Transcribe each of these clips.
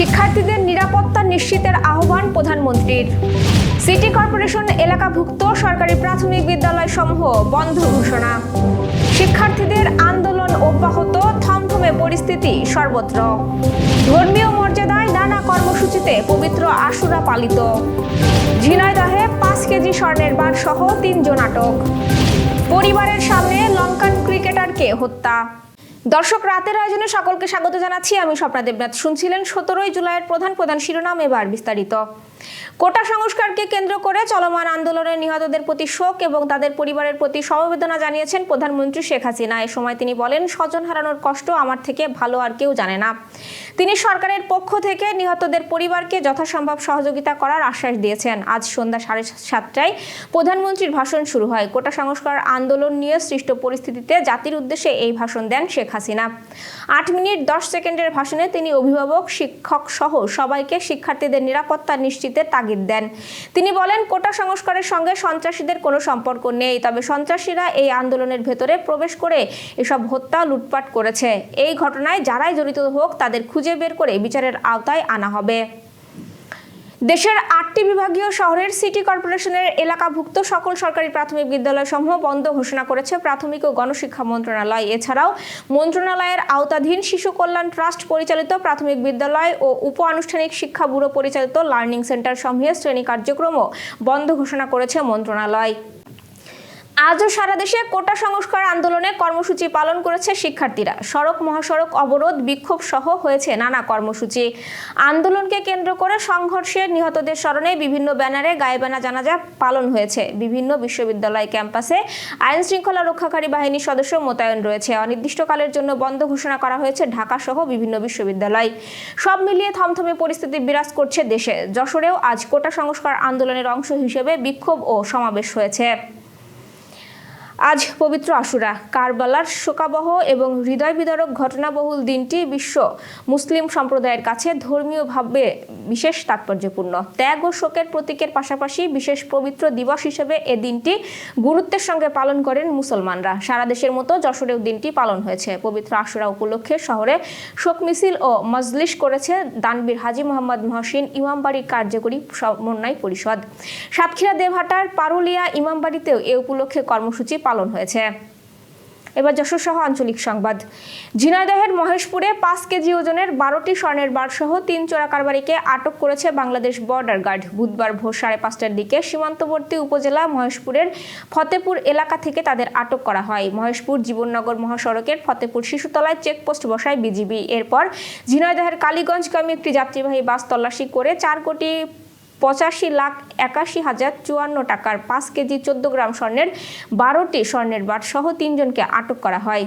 শিক্ষার্থীদের নিরাপত্তা নিশ্চিতের আহ্বান প্রধানমন্ত্রীর। সিটি কর্পোরেশন এলাকাভুক্ত সরকারি প্রাথমিক বিদ্যালয় সমূহ বন্ধ ঘোষণা। শিক্ষার্থীদের আন্দোলন অব্যাহত, থমথমে পরিস্থিতি সর্বত্র। ধর্মীয় মর্যাদায় নানা কর্মসূচিতে পবিত্র আশুরা পালিত। ঝিনাইদহে পাঁচ কেজি স্বর্ণের বার সহ তিনজন আটক। পরিবারের সামনে লঙ্কান ক্রিকেটারকে হত্যা। দর্শক, রাতের আয়োজনে সকলকে স্বাগত জানাচ্ছি। আমি স্বপ্না দেবনাথ। শুনছিলেন সতেরোই জুলাইয়ের প্রধান প্রধান শিরোনাম, এবার বিস্তারিত। কোটা সংস্কারকে কেন্দ্র করে চলমান আন্দোলনের নিহতদের প্রতি শোক এবং তাদের পরিবারের প্রতি সমবেদনা জানিয়েছেন প্রধানমন্ত্রী শেখ হাসিনা। এ সময় তিনি বলেন, স্বজন হারানোর কষ্ট আমার থেকে ভালো আর কেউ জানে না। তিনি সরকারের পক্ষ থেকে নিহতদের পরিবারকে যথাসম্ভব সহযোগিতা করার আশ্বাস দিয়েছেন। আজ সন্ধ্যা সাড়ে সাতটায় প্রধানমন্ত্রীর ভাষণ শুরু হয়। কোটা সংস্কার আন্দোলন নিয়ে সৃষ্ট পরিস্থিতিতে জাতির উদ্দেশ্যে এই ভাষণ দেন শেখ হাসিনা। আট মিনিট দশ সেকেন্ডের ভাষণে তিনি অভিভাবক, শিক্ষক সহ সবাইকে শিক্ষার্থীদের নিরাপত্তা নিশ্চিতের তাগিদ দেন। তিনি বলেন, কোটা সংস্কারের সঙ্গে সন্ত্রাসীদের কোনো সম্পর্ক নেই, তবে সন্ত্রাসীরা এই আন্দোলনের ভেতরে প্রবেশ করে এসব হত্যা, লুটপাট করেছে। এই ঘটনায় যারাই জড়িত হোক, তাদের খুঁজে বের করে বিচারের আওতায় আনা হবে। দেশের আটটি বিভাগীয় শহরের সিটি কর্পোরেশনের এলাকাভুক্ত সকল সরকারি প্রাথমিক বিদ্যালয়সমূহ বন্ধ ঘোষণা করেছে প্রাথমিক ও গণশিক্ষা মন্ত্রণালয়। এছাড়াও মন্ত্রণালয়ের আওতাধীন শিশু কল্যাণ ট্রাস্ট পরিচালিত প্রাথমিক বিদ্যালয় ও উপ আনুষ্ঠানিক শিক্ষা ব্যুরো পরিচালিত লার্নিং সেন্টার সমূহে শ্রেণি কার্যক্রমও বন্ধ ঘোষণা করেছে মন্ত্রণালয়। আজও সারা দেশে কোটা সংস্কার আন্দোলনে কর্মসূচি পালন করেছে শিক্ষার্থীরা। সড়ক, মহাসড়ক অবরোধ বিক্ষোভ সহ হয়েছে নানা কর্মসূচি। আন্দোলনকে কেন্দ্র করে সংঘর্ষে নিহতদের স্মরণে বিভিন্ন ব্যানারে গায়েবানা জানাজা পালন হয়েছে। বিভিন্ন বিশ্ববিদ্যালয় ক্যাম্পাসে আইন শৃঙ্খলা রক্ষাকারী বাহিনীর সদস্য মোতায়েন রয়েছে। অনির্দিষ্টকালের জন্য বন্ধ ঘোষণা করা হয়েছে ঢাকা সহ বিভিন্ন বিশ্ববিদ্যালয়। সব মিলিয়ে থমথমে পরিস্থিতি বিরাজ করছে দেশে। যশোরেও আজ কোটা সংস্কার আন্দোলনের অংশ হিসেবে বিক্ষোভ ও সমাবেশ হয়েছে। আজ পবিত্র আশুরা। কারবালার শোকাবহ এবং হৃদয় বিদারক ঘটনাবহুল দিনটি বিশ্ব মুসলিম সম্প্রদায়ের কাছে ধর্মীয়ভাবে বিশেষ তাৎপর্যপূর্ণ। ত্যাগ ও শোকের প্রতীকের পাশাপাশি বিশেষ পবিত্র দিবস হিসেবে এ দিনটি গুরুত্বের সঙ্গে পালন করেন মুসলমানরা। সারা দেশের মতো যশোরেও দিনটি পালন হয়েছে। পবিত্র আশুরা উপলক্ষে শহরে শোক মিছিল ও মজলিশ করেছে দানবীর হাজি মোহাম্মদ মহসিন ইমামবাড়ি কার্যকরী সমন্বয় পরিষদ। সাতক্ষীরা দেবহাটার পারুলিয়া ইমামবাড়িতেও এ উপলক্ষে কর্মসূচি পালন হয়েছে। এবার যশোর সহ আঞ্চলিক সংবাদ। ঝিনাইদহের মহেশপুরে পাঁচ কেজি ওজনের বারোটি স্বর্ণের বার সহ তিন চোরা কারবারিকে আটক করেছে বাংলাদেশ বর্ডার গার্ড। বুধবার ভোর সাড়ে পাঁচটার দিকে সীমান্তবর্তী উপজেলা মহেশপুরের ফতেপুর এলাকা থেকে তাদের আটক করা হয়। মহেশপুর জীবননগর মহাসড়কের ফতেপুর শিশুতলায় চেকপোস্ট বসায় বিজিবি। এরপর ঝিনাইদহের কালীগঞ্জগামী একটি যাত্রীবাহী বাস তল্লাশি করে চার কোটি পঁচাশি লাখ একাশি হাজার চুয়ান্ন টাকার পাঁচ কেজি চোদ্দ গ্রাম স্বর্ণের বারোটি স্বর্ণের বার সহ তিনজনকে আটক করা হয়।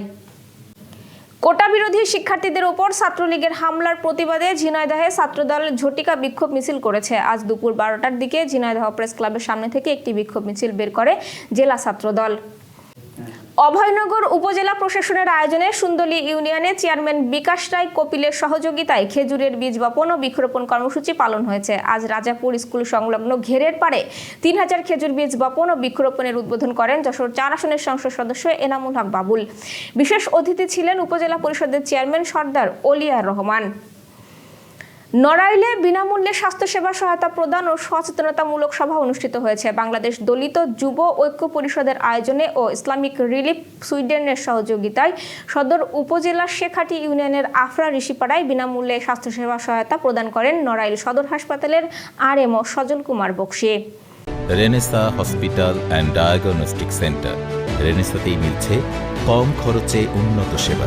কোটা বিরোধী শিক্ষার্থীদের ওপর ছাত্রলীগের হামলার প্রতিবাদে ঝিনাইদহে ছাত্রদল ঝটিকা বিক্ষোভ মিছিল করেছে। আজ দুপুর বারোটার দিকে ঝিনাইদহ প্রেস ক্লাবের সামনে থেকে একটি বিক্ষোভ মিছিল বের করে জেলা ছাত্রদল। অভয়নগর উপজেলা প্রশাসনের আয়োজনে সুন্দলী ইউনিয়নে চেয়ারম্যান বিকাশ রায় কপিলের সহযোগিতায় খেজুরের বীজ বপন ও বৃক্ষরোপণ কর্মসূচি পালন হয়েছে। আজ রাজাপুর স্কুল সংলগ্ন ঘেরের পারে তিন হাজার খেজুর বীজ বপন ও বৃক্ষরোপণের উদ্বোধন করেন যশোর চার আসনের সংসদ সদস্য এনামুল হক বাবুল। বিশেষ অতিথি ছিলেন উপজেলা পরিষদের চেয়ারম্যান সর্দার ওলিয়ার রহমান। নড়াইলে বিনামূল্যে স্বাস্থ্যসেবা সহায়তা প্রদান ও সচেতনতামূলক সভা অনুষ্ঠিত হয়েছে। বাংলাদেশ দলিত যুব ঐক্য পরিষদের আয়োজনে ও ইসলামিক রিলিফ সুইডেনের সহযোগিতায় সদর উপজেলার শেখাটি ইউনিয়নের আফরা ঋষিপাড়ায় বিনামূল্যে স্বাস্থ্যসেবা সহায়তা প্রদান করেন নড়াইল সদর হাসপাতালের RMO Sajal Kumar Bakshi. Renaissance hospital and diagnostic centre. রেনেসাতেই মিলছে কম খরচে উন্নত সেবা।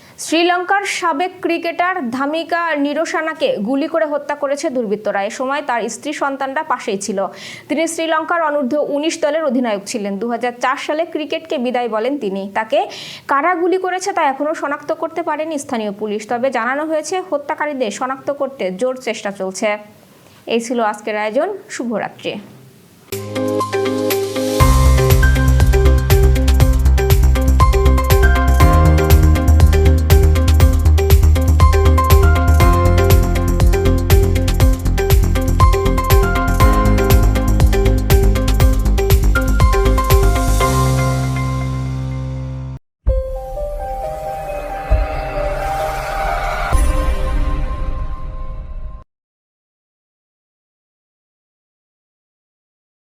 শ্রীলঙ্কার সাবেক ক্রিকেটার ধামিকা নিরোসানাকে গুলি করে হত্যা করেছে দুর্বৃত্তরা। এ সময় তার স্ত্রী সন্তানরা পাশেই ছিল। তিনি শ্রীলঙ্কার অনূর্ধ্ব উনিশ দলের অধিনায়ক ছিলেন। দু হাজার চার সালে ক্রিকেটকে বিদায় বলেন তিনি। তাকে কারা গুলি করেছে তা এখনও শনাক্ত করতে পারেনি স্থানীয় পুলিশ। তবে জানানো হয়েছে, হত্যাকারীদের শনাক্ত করতে জোর চেষ্টা চলছে। এই ছিল আজকের আয়োজন। শুভরাত্রি।